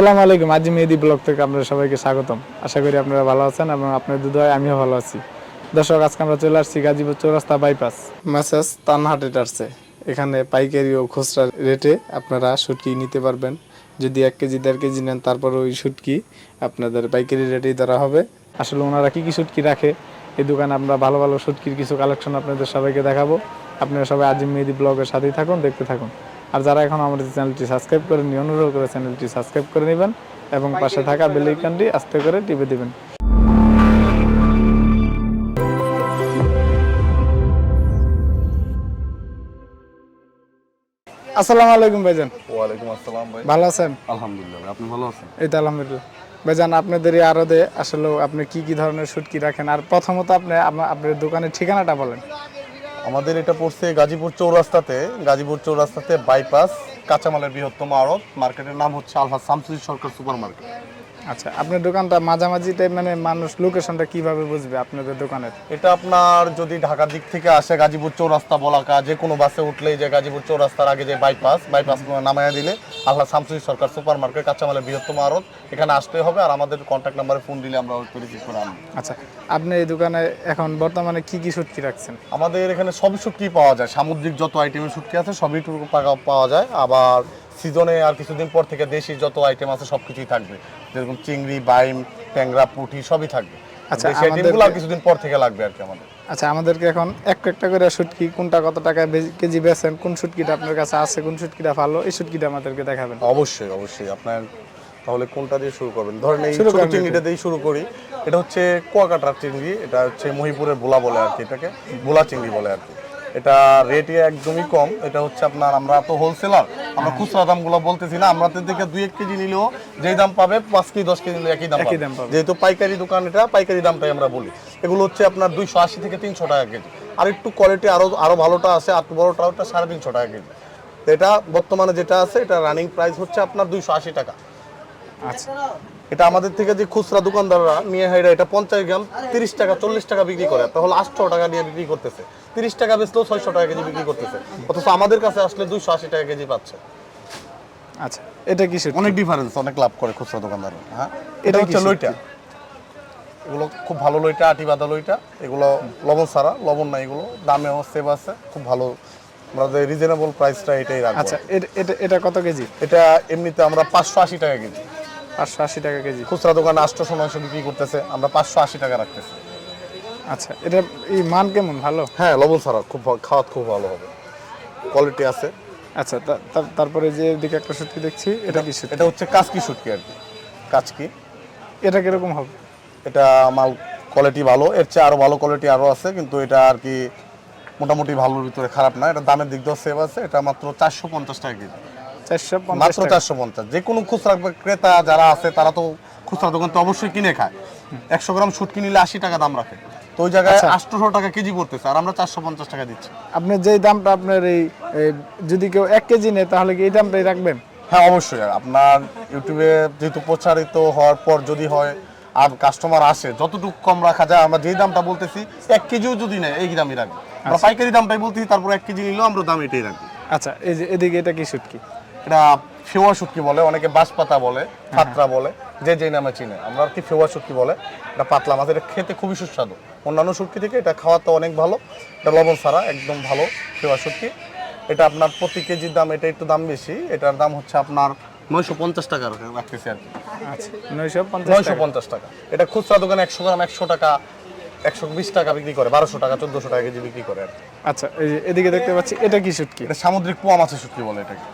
আসসালামু আলাইকুম আজি মেহেদি ব্লগ থেকে আপনারা সবাইকে স্বাগতম। আশা করি আপনারা ভালো আছেন এবং আপনার দুধয় আমিও ভালো আছি। দর্শক আজকে আমরা চলে আসছি গাজীপুর চৌরাস্তা বাইপাস মেসেজ তানহাট আসছে। এখানে পাইকারি ও খুচরা রেটে আপনারা শুটকি নিতে পারবেন। যদি এক কেজি দেড় কেজি নেন তারপর ওই শুটকি আপনাদের পাইকারি রেটেই ধরা হবে। আসলে ওনারা কি কি শুটকি রাখে? এই দোকানে আমরা ভালো ভালো শুটকির কিছু কালেকশন আপনাদের সবাইকে দেখাবো। আপনারা সবাই আজিম মেহেদি ব্লগের সাথেই থাকুন দেখতে থাকুন। আর যারা এখন আমাদের চ্যানেলটি সাবস্ক্রাইব করেননি অনুরোধ করে চ্যানেলটি সাবস্ক্রাইব করে নেবেন এবং পাশে থাকা বেল আইকনটি আস্তে করে টিপে দিবেন। আসসালামু আলাইকুম ভাইজান। ওয়ালাইকুম আসসালাম ভাই। ভালো আছেন? আলহামদুলিল্লাহ আপনি ভালো আছেন? এই তো আলহামদুলিল্লাহ। ভাইজান আপনাদের এই আরদে আসলে আপনি কি কি ধরনের শুটকি রাখেন? আর প্রথমত আপনি আপনা- আপনার দোকানের ঠিকানাটা বলেন। আমাদের এটা পড়ছে গাজীপুর চৌরাস্তাতে গাজীপুর চৌরাস্তাতে বাইপাস কাঁচামালের বৃহত্তম আড়ত। মার্কেটের নাম হচ্ছে আলহা শামসুদ্দিন সরকার সুপার মার্কেট আচ্ছা আপনার দোকানটা মাঝামাঝি টাইপ মানে মানুষ লোকেশনটা কীভাবে বুঝবে আপনাদের দোকানের? এটা আপনার যদি ঢাকার দিক থেকে আসে গাজীপুর চৌরাস্তা বলাকা যে কোনো বাসে উঠলেই যে গাজীপুর চৌরাস্তার আগে যে বাইপাস বাইপাস নামাইয়া দিলে আল্লাহ শামসুদ্দিন সরকার সুপার মার্কেট কাঁচামালের বৃহত্তম আড়ত এখানে আসতে হবে আর আমাদের কন্ট্যাক্ট নাম্বারে ফোন দিলে আমরা রিসিভ করে আনব। আচ্ছা আপনি এই দোকানে এখন বর্তমানে কি কি শুটকি রাখছেন? আমাদের এখানে সব শুটকি পাওয়া যায় সামুদ্রিক যত আইটেমের শুটকি আছে সবই পাওয়া যায় আবার সিজনে আর কিছুদিন পর থেকে দেশি যত আইটেম আছে সব কিছুই থাকবে। যেরকম চিংড়ি বাইম ট্যাংরা পুঁটি সবই থাকবে। আচ্ছা, আইটেমগুলো আর কিছুদিন পর থেকে লাগবে আর কি আমাদের। আচ্ছা আমাদেরকে এখন এক একটা করে শুটকি কোনটা কত টাকায় কেজি বেচেন কোন শুটকিটা আপনার কাছে আছে কোন শুটকিটা ভালো এই শুটকিটা আমাদেরকে দেখাবেন। অবশ্যই অবশ্যই। আপনার তাহলে কোনটা দিয়ে শুরু করবেন? ধরেন এই ছোট চিংড়িটা দিয়ে শুরু করি। এটা হচ্ছে কুয়াকাটার চিংড়ি এটা হচ্ছে মহিপুরের ভোলা বলে আর কি এটাকে। ভোলা চিংড়ি বলে আর কি। এটা রেটে একদমই কম। এটা হচ্ছে আপনার আমরা তো হোলসেলার আমরা খুচরা দামগুলো বলতেছি না আমাদের থেকে দুই এক কেজি নিলেও যেই দাম পাবে পাঁচ কেজি দশ কেজি নিলে একই দাম পাবে। দাম পাবে। যেহেতু পাইকারি দোকান এটা পাইকারি দামটাই আমরা বলি। এগুলো হচ্ছে আপনার দুইশো আশি থেকে তিনশো টাকা কেজি। আর একটু কোয়ালিটি আরও আরও ভালোটা আছে আর বড়টা ওটা সাড়ে তিনশো টাকা কেজি। এটা বর্তমানে যেটা আছে এটা রানিং প্রাইস হচ্ছে আপনার দুইশো আশি টাকা। আচ্ছা। এটা আমাদের থেকে যে খুচরা দোকানদাররা নিয়ে হাইরা এটা পঞ্চাশ গ্রাম তিরিশ টাকা চল্লিশ টাকা বিক্রি করে। তাহলে আটশো টাকা দিয়ে বিক্রি করতেছে। তিরিশ টাকা বেচলেও ছয়শো টাকা কেজি বিক্রি করতেছে। অথচ আমাদের কাছে আসলে দুইশো আশি টাকা কেজি পাচ্ছে। আচ্ছা এটা কি অনেক ডিফারেন্স অনেক লাভ করে খুচরা দোকানদার হ্যাঁ? এটা হচ্ছে লইটা। এগুলো খুব ভালো লইটা আটি বাঁধা লইটা। এগুলো লবণ ছাড়া লবণ না এগুলো। দামেও সেভ আছে খুব ভালো। আমাদের রিজনেবল প্রাইসটা এটাই রাখব। আচ্ছা এটা এটা কত কেজি? এটা এমনিতে আমরা পাঁচশো আশি টাকা কেজি। পাঁচশো আশি টাকা কেজি। খুচরা দোকানে আটশোশো নয়শো বিক্রি করতেছে আমরা পাঁচশো আশি টাকা রাখতেছি। আচ্ছা এটা এই মান কেমন? ভালো? হ্যাঁ লবণ ছাড়া খুব খাওয়াত খুব ভালো হবে। কোয়ালিটি আছে। আচ্ছা তারপরে যে এদিকে একটা শুটকি দেখছি এটা কি এটা হচ্ছে কাচকি শুটকি আর কি। কাচকি। এটা কীরকম হবে? এটা মাল কোয়ালিটি ভালো। এর চেয়ে আরও ভালো কোয়ালিটি আরও আছে কিন্তু এটা আর কি মোটামুটি ভালোর ভিতরে খারাপ না। এটা দামের দিক দিয়েও সেভ আছে। এটা মাত্র চারশো পঞ্চাশ টাকা কেজি। মাত্র চারশো পঞ্চাশ। যে কোনো খুচরা ক্রেতা যারা আছে তারা তো খুচরা দোকান তো অবশ্যই কিনে খায়। একশো গ্রাম শুটকি নিলে আশি টাকা দাম রাখে। তো ওই জায়গায় আচ্ছা। আটশোশো টাকা কেজি পড়তেছে আর আমরা চারশো পঞ্চাশ টাকা দিচ্ছি। আপনি যেই দামটা আপনার এই এই যদি কেউ এক কেজি নেয় তাহলে কি এই দামটাই রাখবেন? হ্যাঁ অবশ্যই। আপনার ইউটিউবে যেহেতু প্রচারিত হওয়ার পর যদি হয় আর কাস্টমার আসে যতটুকু কম রাখা যায় আমরা যেই দামটা বলতেছি এক কেজিও যদি নেয় এই দামই রাখব। আমরা পাইকারি দামটাই বলতেছি তারপর এক কেজি নিলেও আমরা দাম এটাই রাখব। আচ্ছা এই যে এদিকে এটা কি শুটকি? এটা ফেওয়া শুটকি বলে অনেকে বাঁশপাতা বলে পাত্রা বলে যে যে নামে চিনে। আমরা আর কি ফেওয়া শুটকি বলে এটা পাতলা মাছ এটা খেতে খুবই সুস্বাদু। অন্যান্য শুটকি থেকে এটা খাওয়াতে অনেক ভালো এটা লবণ ছাড়া একদম ভালো ফেওয়া শুটকি। এটা আপনার প্রতি কেজির দাম এটা একটু দাম বেশি এটার দাম হচ্ছে আপনার নয়শো পঞ্চাশ টাকা রাখতেছি আর কি আচ্ছা নয়শো পঞ্চাশ টাকা। এটা খুচরা দোকানে একশো গ্রাম একশো টাকা একশো বিশ টাকা বিক্রি করে বারোশো টাকা চোদ্দশো টাকা কেজি বিক্রি করে আচ্ছা এই এদিকে দেখতে পাচ্ছি এটা কি শুটকি? এটা সামুদ্রিক পোয়া মাছের শুটকি বলে এটাকে।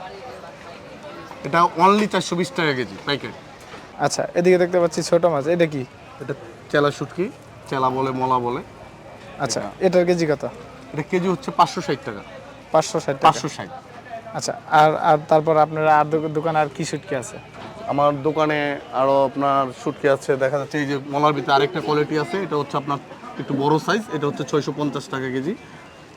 এটা অনলি চারশো বিশ টাকা কেজি পাইকারি আচ্ছা এদিকে দেখতে পাচ্ছি ছোট মাছ এটা কি? এটা চেলা শুটকি চেলা বলে মলা বলে। আচ্ছা এটার কেজি কত? এটা কেজি হচ্ছে পাঁচশো ষাট টাকা। পাঁচশো ষাট পাঁচশো ষাট। আচ্ছা আর আর তারপর আপনার আর দোকানে আর কি শুটকি আছে? আমার দোকানে আরও আপনার শুটকি আছে দেখা যাচ্ছে এই যে মলার ভিতরে আরেকটা কোয়ালিটি আছে এটা হচ্ছে আপনার একটু বড় সাইজ এটা হচ্ছে ছয়শো পঞ্চাশ টাকা কেজি।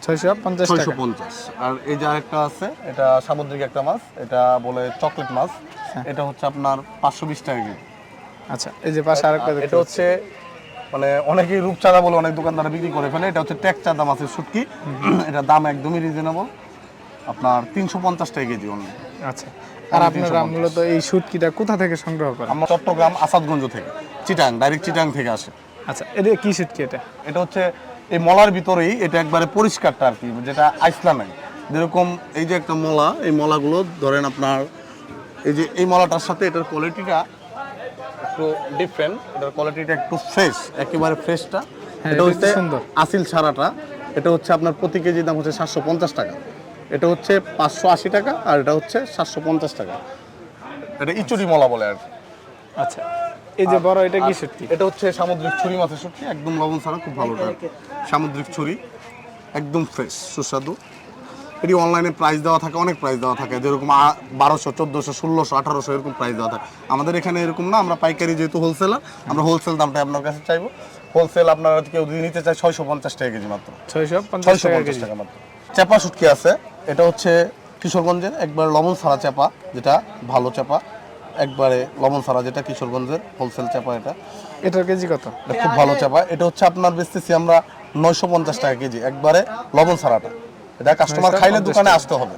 ছয়শো পঞ্চাশ আর এই যে আরেকটা আছে এটা সামুদ্রিক একটা মাছ এটা বলে চকলেট মাছ। এটা হচ্ছে আপনার পাঁচশো বিশ টাকা কেজি। আচ্ছা এই যে পাশে আরেকটা এটা হচ্ছে মানে অনেকেই রূপচাঁদা বলে অনেক দোকানদারা বিক্রি করে ফেলে। এটা হচ্ছে টেক চাঁদা মাছের শুটকি এটার দাম একদমই রিজনেবল আপনার তিনশো পঞ্চাশ টাকা কেজি অনলি আচ্ছা। আর আপনারা মূলত এই শুটকিটা কোথা থেকে সংগ্রহ করেন? আমরা চট্টগ্রাম আসাদগঞ্জ থেকে চিটাং ডাইরেক্ট চিটাং থেকে আসে। আচ্ছা এটা কি শুটকি এটা? এটা হচ্ছে এই মলার ভিতরেই এটা একবারে পরিষ্কারটা আর কি যেটা আইসলা নাই যেরকম এই যে একটা মলা এই মলাগুলো ধরেন আপনার এই যে এই মলাটার সাথে এটার কোয়ালিটিটা একটু ডিফারেন্ট এটার কোয়ালিটিটা একটু ফ্রেশ একেবারে ফ্রেশটা হ্যাঁ, এটা হচ্ছে আসিল ছাড়াটা। এটা হচ্ছে আপনার প্রতি কেজি দাম হচ্ছে সাতশো পঞ্চাশ টাকা। এটা হচ্ছে পাঁচশো আশি টাকা আর এটা হচ্ছে সাতশো পঞ্চাশ টাকা। এটা ইচুরি মলা বলে আর আচ্ছা। এই যে বড় এটা কি শুটকি এটা হচ্ছে সামুদ্রিক ছুরি মাছের শুটকি একদম লবণ ছাড়া খুব ভালো সামুদ্রিক ছুরি একদম ফ্রেশ সুস্বাদু। এটি অনলাইনে প্রাইস দেওয়া থাকে অনেক প্রাইস দেওয়া থাকে। যেরকম বারোশো চোদ্দোশো ষোলোশো আঠারোশো এরকম প্রাইস দেওয়া থাকে। আমাদের এখানে এরকম না আমরা পাইকারি যেহেতু হোলসেলার আমরা হোলসেল দামটা আপনার কাছে চাইব। হোলসেল আপনারা কেউ যদি নিতে চায় ছয়শো পঞ্চাশ টাকা কেজি মাত্র। ছয়শো পঞ্চাশ টাকা কেজি। মাত্র। চাপা শুটকি আছে। এটা হচ্ছে কিশোরগঞ্জের একবার লবণ ছাড়া চাপা যেটা ভালো চাপা একবারে লবণ ছাড়া যেটা কিশোরগঞ্জের হোলসেল চাপা এটা। এটার কেজি কত? এটা খুব ভালো চাপা। এটা হচ্ছে আপনার বেচতেছি আমরা নয়শো পঞ্চাশ টাকা কেজি একবারে লবণ ছাড়াটা। এটা কাস্টমার খাইলে দোকানে আসতে হবে।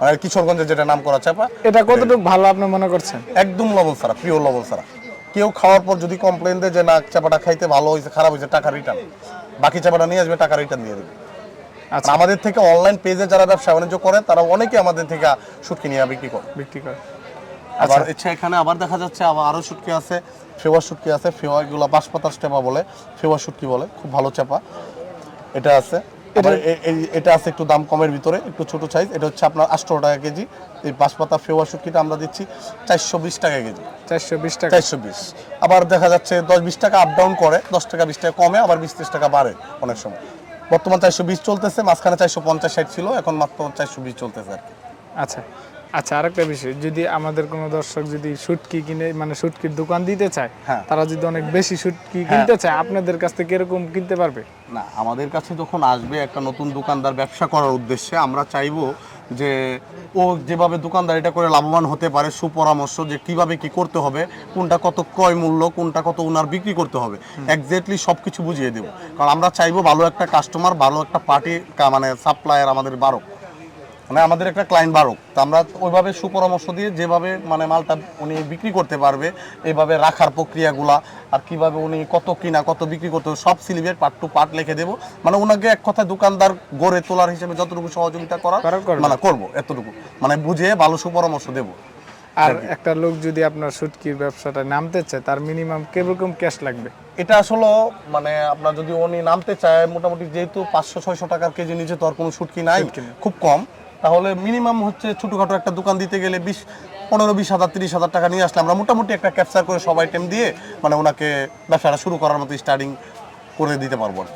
মানে কিশোরগঞ্জের যেটা নাম করা চাপা এটা কতটুকু ভালো আপনি মনে করছেন? একদম লবণ ছাড়া পিওর লবণ ছাড়া। কেউ খাওয়ার পর যদি কমপ্লেন দেয় যে না চাপাটা খাইতে ভালো হয়েছে খারাপ হয়েছে টাকা রিটার্ন বাকি চাপাটা নিয়ে আসবে টাকা রিটার্ন দিয়ে দেবে। আচ্ছা। আমাদের থেকে অনলাইন পেজে যারা ব্যবসা বাণিজ্য করে তারা অনেকে আমাদের থেকে শুটকি নিয়ে বিক্রি করে। বিক্রি করে। আবার ইচ্ছা এখানে আবার দেখা যাচ্ছে আবার আরও শুটকি আছে ফেওয়া শুটকি আছে ফেওয়া এগুলো বাঁশপাতার চাপা বলে ফেওয়া শুটকি বলে খুব ভালো চাপা। এটা আছে। এটা আছে একটু দাম কমের ভিতরে একটু ছোট সাইজ এটা হচ্ছে আপনার আটশো টাকা কেজি। এই বাঁশপাতা ফেওয়া শুটকিটা আমরা দিচ্ছি চারশো বিশ টাকা কেজি। চারশো বিশ টাকা। চারশো বিশ। আবার দেখা যাচ্ছে দশ বিশ টাকা আপ ডাউন করে দশ টাকা বিশ টাকা কমে আবার বিশ ত্রিশ টাকা বাড়ে অনেক সময়। বর্তমান চারশো বিশ চলতেছে মাঝখানে চারশো পঞ্চাশ ষাট ছিল এখন মাত্র চারশো বিশ চলতেছে আর কি। আচ্ছা। আচ্ছা আরেকটা বিষয়। যদি আমাদের কোনো দর্শক যদি শুটকি কিনে মানে শুটকির দোকান দিতে চায় হ্যাঁ। তারা যদি অনেক বেশি শুটকি কিনতে চায় আপনাদের কাছ থেকে এরকম কিনতে পারবে? না আমাদের কাছে যখন আসবে একটা নতুন দোকানদার ব্যবসা করার উদ্দেশ্যে আমরা চাইব যে ও যেভাবে দোকানদারিটা করে লাভবান হতে পারে সুপরামর্শ যে কীভাবে কি করতে হবে কোনটা কত ক্রয় মূল্য কোনটা কত ওনার বিক্রি করতে হবে এক্স্যাক্টলি সব কিছু বুঝিয়ে দেবো। কারণ আমরা চাইব ভালো একটা কাস্টমার ভালো একটা পার্টি মানে সাপ্লায়ার আমাদের বারক মানে আমাদের একটা ক্লায়েন্ট বারক তো আমরা ওইভাবে সুপরামর্শ দিয়ে যেভাবে মানে মালটা উনি বিক্রি করতে পারবে এইভাবে রাখার প্রক্রিয়াগুলা আর কীভাবে উনি কত কিনা কত বিক্রি করতে হবে সব সিলিবের পার্ট টু পার্ট লিখে দেবো। মানে ওনাকে এক কথা দোকানদার গড়ে তোলার হিসেবে যতটুকু সহযোগিতা করার মানে করব এতটুকু। মানে বুঝে ভালো সুপরামর্শ দেবো। আর একটা লোক যদি আপনার শুটকির ব্যবসাটা নামতে চায় তার মিনিমাম কীরকম ক্যাশ লাগবে? এটা আসলে মানে আপনার যদি উনি নামতে চায় মোটামুটি যেহেতু পাঁচশো ছয়শো টাকার কেজি নিচে তো আর কোনো শুটকি নাই। খুব কম। তাহলে মিনিমাম হচ্ছে ছোটোখাটো একটা দোকান দিতে গেলে বিশ পনেরো বিশ হাজার তিরিশ হাজার টাকা নিয়ে আসলে আমরা মোটামুটি একটা ক্যাপচার করে সব আইটেম দিয়ে মানে ওনাকে ব্যবসাটা শুরু করার মতো স্টার্টিং করে দিতে পারব আর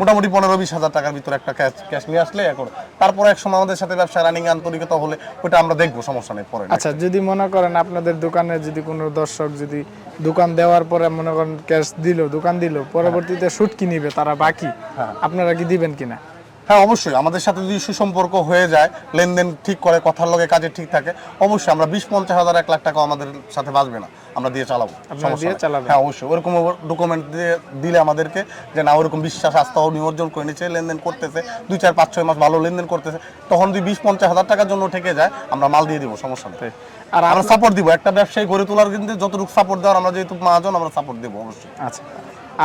মোটামুটি পনেরো বিশ হাজার টাকার ভিতরে একটা ক্যাশ ক্যাশ নিয়ে আসলে এখন তারপরে এক সময় আমাদের সাথে ব্যবসা রানিং আন্তরিকতা হলে ওটা আমরা দেখব সমস্যা নেই পরে আচ্ছা যদি মনে করেন আপনাদের দোকানে যদি কোনো দর্শক যদি দোকান দেওয়ার পরে মনে করেন ক্যাশ দিল দোকান দিল পরবর্তীতে শুটকি নিবে তারা বাকি আপনারা কি দিবেন কিনা? হ্যাঁ অবশ্যই। আমাদের সাথে যদি সুসম্পর্ক হয়ে যায় লেনদেন ঠিক করে কথার লগে কাজে ঠিক থাকে অবশ্যই আমরা বিশ পঞ্চাশ হাজার এক লাখ টাকা আমাদের সাথে বাঁচবে না। আমরা দিয়ে চালাবো? হ্যাঁ অবশ্যই। ওরকম ডকুমেন্ট দিয়ে দিলে আমাদেরকে যে না ওরকম বিশ্বাস আস্থা উনি অর্জন করে নিচ্ছে লেনদেন করতেছে দুই চার পাঁচ ছয় মাস ভালো লেনদেন করতেছে তখন যদি বিশ পঞ্চাশ হাজার টাকার জন্য ঠেকে যায় আমরা মাল দিয়ে দিব সমস্যা নেই। আর আমরা সাপোর্ট দিব। একটা ব্যবসায়ী গড়ে তোলার কিন্তু যতটুকু সাপোর্ট দেওয়ার আমরা যেহেতু মহাজন আমরা সাপোর্ট দেবো অবশ্যই। আচ্ছা।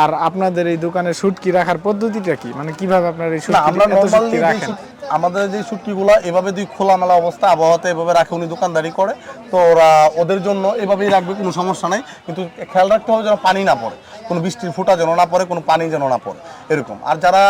আর আপনাদের এই দোকানে শুটকি রাখার পদ্ধতিটা কি? মানে কীভাবে আপনার এই শুটকি আমরা নরমালি রাখেন? আমাদের যে শুটকিগুলো এভাবে দুই খোলামেলা অবস্থা আবহাওয়াতে এভাবে রাখে উনি দোকানদারি করে। তো ওরা ওদের জন্য এভাবেই রাখবে কোনো সমস্যা নাই। কিন্তু খেয়াল রাখতে হবে যেন পানি না পড়ে। কোনো বৃষ্টির ফোঁটা যেন না পড়ে কোনো পানি যেন না পড়ে এরকম। আর যারা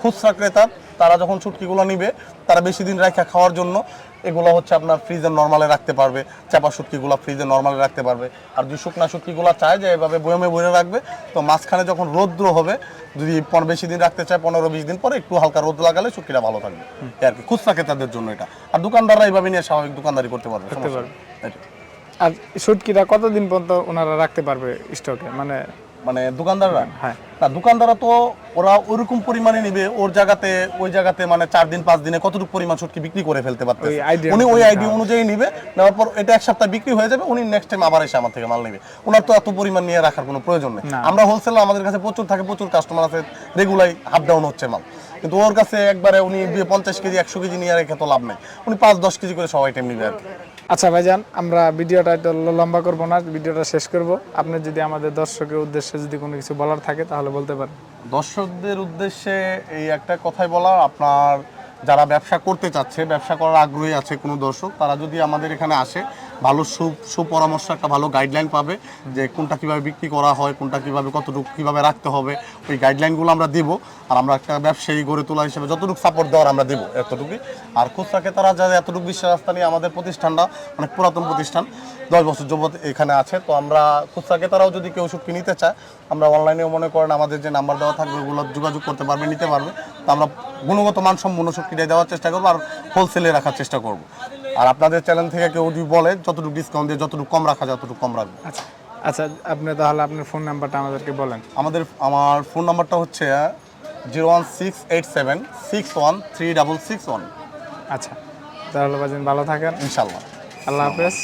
খুচরা ক্রেতা তারা যখন শুটকিগুলো নিবে তারা বেশি দিন রেখে খাওয়ার জন্য এগুলো হচ্ছে আপনার ফ্রিজে নর্মালে রাখতে পারবে চাপা শুটকিগুলো ফ্রিজে নর্মালে রাখতে পারবে। আর যদি শুকনা শুটকিগুলো চায় যে এভাবে বয়মে বয়ে রাখবে তো মাঝখানে যখন রৌদ্র হবে যদি পন- বেশি দিন রাখতে চায় পনেরো বিশ দিন পরে একটু হালকা রোদ লাগালে শুটকিটা ভালো থাকবে। আর কি খুচরা ক্রেতাদের জন্য এটা। আর দোকানদাররা এইভাবে নিয়ে স্বাভাবিক দোকানদারি করতে পারবে সমস্যা নেই। আর শুটকিটা কতদিন পর্যন্ত ওনারা রাখতে পারবে স্টকে মানে মানে দোকানদাররা? হ্যাঁ। দোকানদাররা তো ওরা ওরকম পরিমাণে নিবে ওর জায়গাতে ওই জায়গাতে মানে চার দিন পাঁচ দিনে কতটুকু পরিমাণ ছুটকি বিক্রি করে ফেলতে পারতে উনি ওই আইডি অনুযায়ী নিবে নেওয়ার পর এটা এক সপ্তাহ বিক্রি হয়ে যাবে উনি নেক্সট টাইম আবার এসে আমার থেকে মাল নেবে। ওনার তো এত পরিমাণ নিয়ে রাখার কোনো প্রয়োজন নেই। আমরা হোলসেল আমাদের কাছে প্রচুর থাকে প্রচুর কাস্টমার আছে রেগুলাই আপ ডাউন হচ্ছে মাল। কিন্তু ওর কাছে একবারে উনি পঞ্চাশ কেজি একশো কেজি নিয়ে রেখে তো লাভ নেই। উনি পাঁচ দশ কেজি করে সব আইটেম নিবে আর কি। আচ্ছা ভাইজান আমরা ভিডিওটা একটু লম্বা করব না ভিডিওটা শেষ করব। আপনি যদি আমাদের দর্শকের উদ্দেশ্যে যদি কোনো কিছু বলার থাকে তাহলে বলতে পারেন। দর্শকদের উদ্দেশ্যে এই একটা কথাই বলা আপনার যারা ব্যবসা করতে চাচ্ছে ব্যবসা করার আগ্রহী আছে কোনো দর্শক তারা যদি আমাদের এখানে আসে ভালো সু সুপরামর্শ, একটা ভালো গাইডলাইন পাবে যে কোনটা কীভাবে বিক্রি করা হয়, কোনটা কীভাবে কতটুকু কীভাবে রাখতে হবে, ওই গাইডলাইনগুলো আমরা দিব আর আমরা একটা ব্যবসায়ী গড়ে তোলা হিসেবে যতটুকু সাপোর্ট দেওয়ার আমরা দিব এতটুকুই। আর খুচরা ক্রেতারা যারা এতটুকু বিশ্বাস, রাস্তা নিয়ে আমাদের প্রতিষ্ঠানটা অনেক পুরাতন প্রতিষ্ঠান, দশ বছর যাবত এখানে আছে। তো আমরা খুচরা ক্রেতারাও যদি কেউ ওষুধ নিতে চায়, আমরা অনলাইনেও মনে করেন আমাদের যে নাম্বার দেওয়া থাকবে, ওগুলো যোগাযোগ করতে পারবে, নিতে পারবে। তো আমরা গুণগত মানসম্পন্ন ওষুধটিটাই দেওয়ার চেষ্টা করব আর হোলসেলে রাখার চেষ্টা করব। আর আপনাদের চ্যানেল থেকে কেউ যদি বলে যতটুকু ডিসকাউন্ট দিয়ে যতটুকু কম রাখা যায় ততটুকু কম রাখবে। আচ্ছা আচ্ছা আপনি তাহলে আপনার ফোন নাম্বারটা আমাদেরকে বলেন। আমাদের আমার ফোন নাম্বারটা হচ্ছে zero one six eight seven six one three double six one আচ্ছা তাহলে ভালো থাকেন। ইনশাল্লাহ আল্লাহ হাফেজ।